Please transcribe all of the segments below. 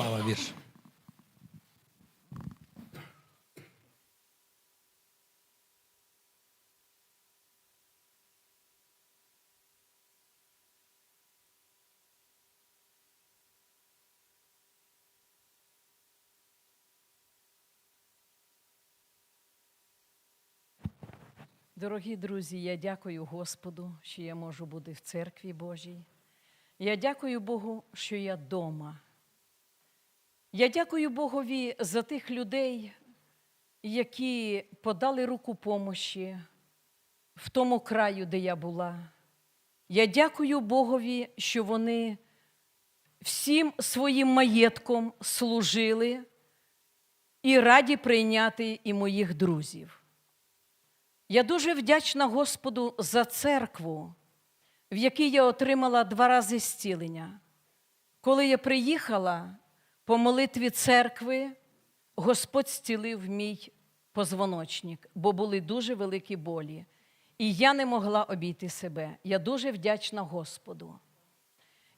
Павла вірш. Дорогі друзі, я дякую Господу, що я можу бути в церкві Божій. Я дякую Богу, що я вдома. Я дякую Богові за тих людей, які подали руку помощі в тому краю, де я була. Я дякую Богові, що вони всім своїм маєтком служили і раді прийняти і моїх друзів. Я дуже вдячна Господу за церкву, в якій я отримала два рази зцілення. Коли я приїхала по молитві церкви, Господь зцілив мій позвоночник, бо були дуже великі болі. І я не могла обійти себе. Я дуже вдячна Господу.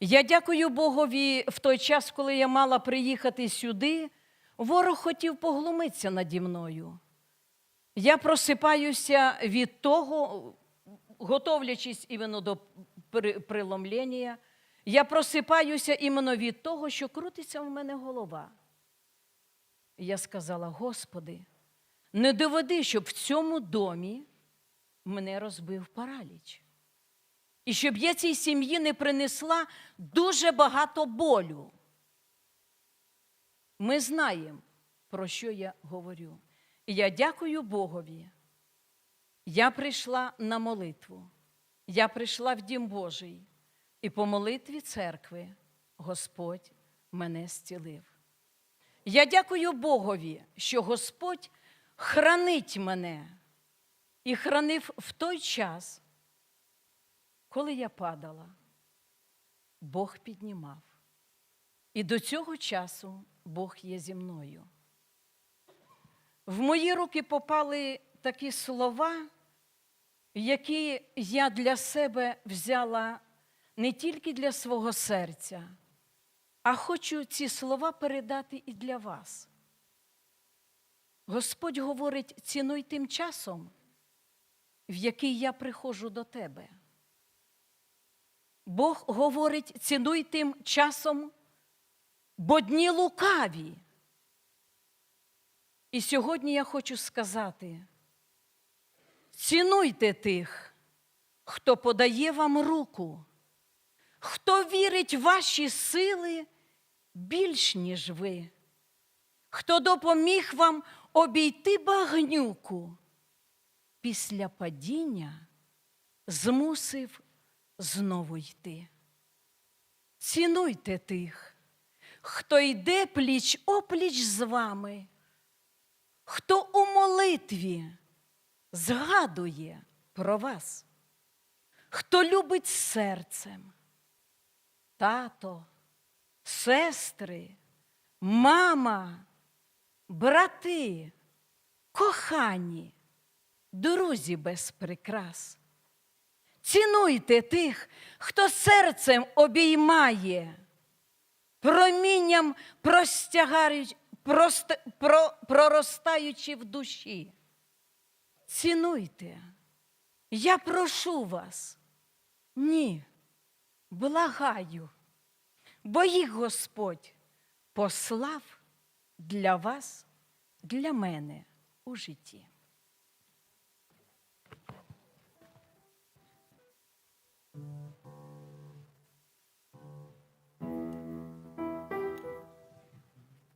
Я дякую Богові в той час, коли я мала приїхати сюди, ворог хотів поглумитися наді мною. Я просипаюся від того, готовлячись іменно до при- преломлення, я просипаюся іменно від того, що крутиться в мене голова. Я сказала: Господи, не доведи, щоб в цьому домі мене розбив параліч. І щоб я цій сім'ї не принесла дуже багато болю. Ми знаємо, про що я говорю. Я дякую Богові. Я прийшла на молитву. Я прийшла в Дім Божий. І по молитві церкви Господь мене зцілив. Я дякую Богові, що Господь хранить мене і хранив в той час, коли я падала. Бог піднімав. І до цього часу Бог є зі мною. В мої руки попали такі слова, які я для себе взяла не тільки для свого серця, а хочу ці слова передати і для вас. Господь говорить: цінуй тим часом, в який я приходжу до тебе. Бог говорить, цінуй тим часом, бо дні лукаві. І сьогодні я хочу сказати: цінуйте тих, хто подає вам руку, хто вірить в ваші сили більш, ніж ви, хто допоміг вам обійти багнюку, після падіння змусив знову йти. Цінуйте тих, хто йде пліч опліч з вами хто у молитві згадує про вас, хто любить серцем, тато, сестри, мама, брати, кохані, друзі без прикрас. Цінуйте тих, хто серцем обіймає, промінням просто, про, проростаючи в душі. Цінуйте. Я прошу вас. Ні, благаю, бо їх Господь послав для вас, для мене у житті.